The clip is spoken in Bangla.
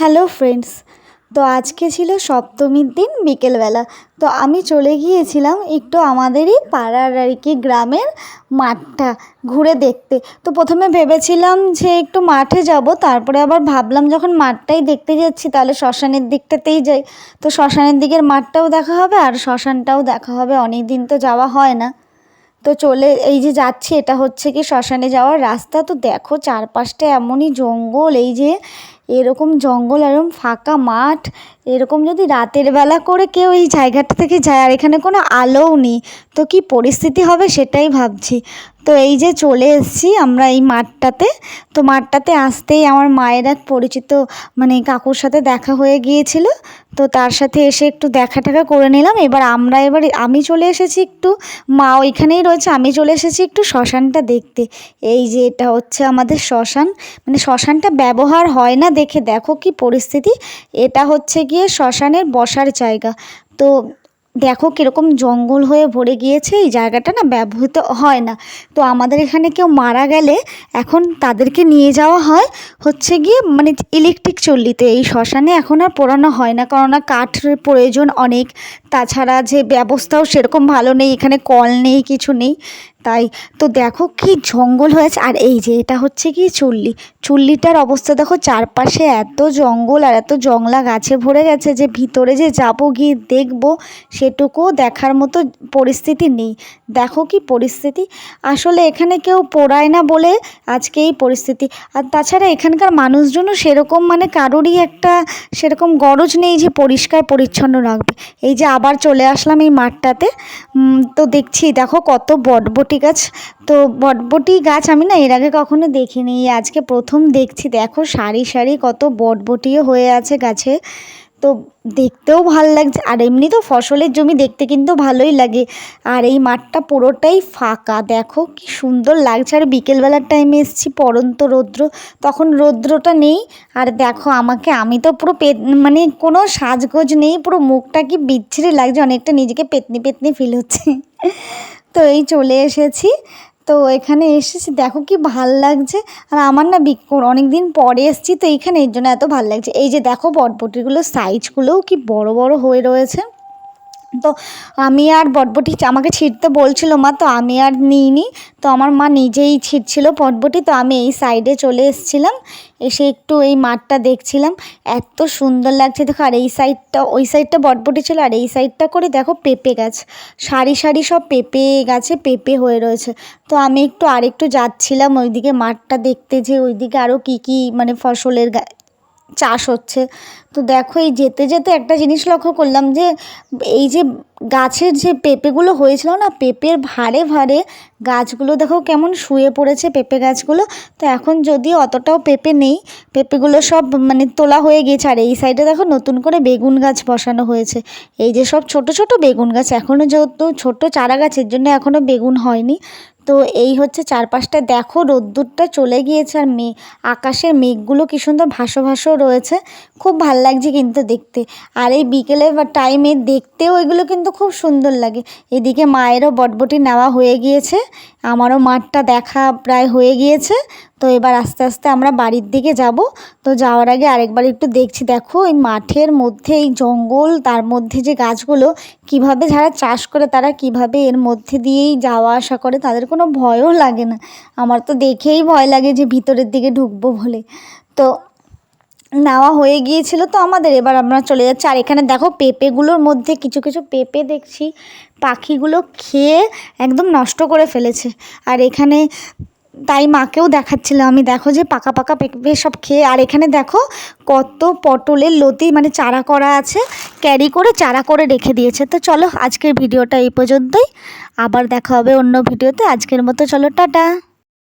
হ্যালো ফ্রেন্ডস, তো আজকে ছিল সপ্তমীর দিন বিকেলবেলা। তো আমি চলে গিয়েছিলাম একটু আমাদেরই পাড়ার আর কি গ্রামের মাঠটা ঘুরে দেখতে। তো প্রথমে ভেবেছিলাম যে একটু মাঠে যাব, তারপরে আবার ভাবলাম যখন মাঠটাই দেখতে যাচ্ছি তাহলে শ্মশানের দিকটাতেই যাই। তো শ্মশানের দিকের মাঠটাও দেখা হবে আর শ্মশানটাও দেখা হবে অনেক দিন তো যাওয়া হয় না। তো চলে, এই যে যাচ্ছি, এটা হচ্ছে কি শ্মশানে যাওয়ার রাস্তা। তো দেখো চারপাশটা এমনই জঙ্গল, এই যে এরকম জঙ্গল, এরকম ফাঁকা মাঠ, এরকম যদি রাতের বেলা করে কেউ এই জায়গাটা থেকে যায়, আর এখানে কোনো আলোও নেই, তো কি পরিস্থিতি হবে সেটাই ভাবছি। তো এই যে চলে এসেছি আমরা এই মাঠটাতে, তো মাঠটাতে আসতেই আমার মায়ের এক পরিচিত মানে কাকুর সাথে দেখা হয়ে গিয়েছিল, তো তার সাথে এসে একটু দেখা টাকা করে নিলাম। এবার আমরা এবার, আমি চলে এসেছি একটু, মা ওইখানেই রয়েছে, আমি চলে এসেছি একটু শ্মশানটা দেখতে। এই যে এটা হচ্ছে আমাদের শ্মশান মানে শ্মশানটা ব্যবহার হয় না দেখে দেখো কি পরিস্থিতি। এটা হচ্ছে গিয়ে শ্মশানের বসার জায়গা। তো দেখো কীরকম জঙ্গল হয়ে ভরে গিয়েছে, এই জায়গাটা না ব্যবহৃত হয় না। তো আমাদের এখানে কেউ মারা গেলে এখন তাদেরকে নিয়ে যাওয়া হয়। হচ্ছে গিয়ে মানে ইলেকট্রিক চল্লিতে, এই শ্মশানে এখন আর পোড়ানো হয় না। কেননা কাঠের প্রয়োজন অনেক। তাছাড়া যে ব্যবস্থাও সেরকম ভালো নেই, এখানে কল নেই, কিছু নেই। তাই তো দেখো কি জঙ্গল হয়েছে। আর এই যে এটা হচ্ছে কি চুল্লি। চুল্লিটার অবস্থা দেখো চারপাশে এত জঙ্গল আর এত জংলা গাছে ভরে গেছে যে ভিতরে যে যাব গিয়ে দেখব সেটুকুও দেখার মতো পরিস্থিতি নেই। দেখো কি পরিস্থিতি। আসলে এখানে কেউ পোড়ায় না বলে আজকে এই পরিস্থিতি। আর তাছাড়া এখানকার মানুষজনও সেরকম মানে কারোরই একটা সেরকম গরজ নেই যে পরিষ্কার পরিচ্ছন্ন রাখবে। এই যে আবার চলে আসলাম এই মাঠটাতে। তো দেখছি দেখো কত বটবটি গাছ। তো বটবটি গাছ আমি না এর আগে কখনো দেখিনি। আজকে প্রথম দেখছি। দেখো সারি সারি কত বটবটিও হয়ে আছে গাছে। তো দেখতেও ভালো লাগছে। আর এমনি তো ফসলের জমি দেখতে কিন্তু ভালোই লাগে। আর এই মাঠটা পুরোটাই ফাঁকা। দেখো কি সুন্দর লাগছে। আর বিকেলবেলার টাইমে এসেছি পরন্ত রৌদ্র। তখন রৌদ্রটা নেই। আর দেখো আমাকে, আমি তো পুরো পে মানে কোনো সাজগোজ নেই। পুরো মুখটা কি বিচ্ছিরি লাগছে। অনেকটা নিজেকে পেতনি পেতনি ফিল হচ্ছে। তো এই চলে এসেছি। তো এখানে এসেছি, দেখো কি ভালো লাগছে। আর আমার না অনেক দিন পরে এসেছি, তো এইখানে এর জন্য এত ভালো লাগছে। এই যে দেখো বটবটিগুলোর সাইজগুলোও কি বড় বড় হয়ে রয়েছে। তো আমি আর বটবটি আমাকে ছিঁড়তে বলছিল মা, তো আমি আর নিইনি। তো আমার মা নিজেই ছিঁড়ছিল বটবটি। তো আমি এই সাইডে চলে এসেছিলাম, এসে একটু এই মাঠটা দেখছিলাম। এত সুন্দর লাগছে। দেখো, আর এই সাইডটা, ওই সাইডটা বটবটি ছিল, আর এই সাইডটা করে দেখো পেঁপে গাছ। সারি সারি সব পেঁপে গাছে পেঁপে হয়ে রয়েছে। তো আমি একটু আরেকটু যাচ্ছিলাম ওইদিকে মাঠটা দেখতে যে ওইদিকে আরও কী কী মানে ফসলের চাষ হচ্ছে। তো দেখো, এই যেতে যেতে একটা জিনিস লক্ষ্য করলাম যে, এই যে গাছের যে পেঁপেগুলো হয়েছিল না, পেঁপের ভারে ভারে গাছগুলো দেখো কেমন শুয়ে পড়েছে পেঁপে গাছগুলো। তো এখন যদি অতটাও পেঁপে নেই, পেঁপেগুলো সব মানে তোলা হয়ে গেছে। আর এই সাইডে দেখো নতুন করে বেগুন গাছ বসানো হয়েছে। এই যে সব ছোট ছোট বেগুন গাছ এখনও যেহেতু ছোট চারা গাছের জন্য এখনও বেগুন হয়নি। তো এই হচ্ছে চারপাশটা। দেখো, রোদ্দুরটা চলে গিয়েছে আর মেঘ, আকাশের মেঘগুলো কী সুন্দর ভাসো ভাসো রয়েছে। খুব ভালো লাগছে কিন্তু দেখতে। আর এই বিকেলে টাইমে দেখতেও এগুলো কিন্তু খুব সুন্দর লাগে। এদিকে মায়েরও বটবটি নেওয়া হয়ে গিয়েছে। আমারও মাঠটা দেখা প্রায় হয়ে গিয়েছে। তো এবার আস্তে আস্তে আমরা বাড়ির দিকে যাব। তো যাওয়ার আগে আরেকবার একটু দেখছি, দেখো এই মাঠের মধ্যে, এই জঙ্গল, তার মধ্যে যে গাছগুলো, কীভাবে যারা চাষ করে, তারা কীভাবে এর মধ্যে দিয়েই যাওয়া আসা করে, তাদের কোনো ভয়ও লাগে না। আমার তো দেখেই ভয় লাগে যে ভিতরের দিকে ঢুকবো বলে। তো নেওয়া হয়ে গিয়েছিল তো আমাদের, এবার আমরা চলে যাচ্ছি। আর এখানে দেখো পেঁপেগুলোর মধ্যে কিছু কিছু পেঁপে দেখছি, পাখিগুলো খেয়ে একদম নষ্ট করে ফেলেছে। আর এখানে তাই মাকেও দেখাচ্ছিলাম। আমি দেখো যে পাকা পাকা পেঁপে সব খেয়ে, আর এখানে দেখো কত পটলের লতি মানে চারা করা আছে ক্যারি করে চারা করে রেখে দিয়েছে। তো চলো আজকের ভিডিওটা এই পর্যন্তই। আবার দেখা হবে অন্য ভিডিওতে। আজকের মতো চলো, টাটা।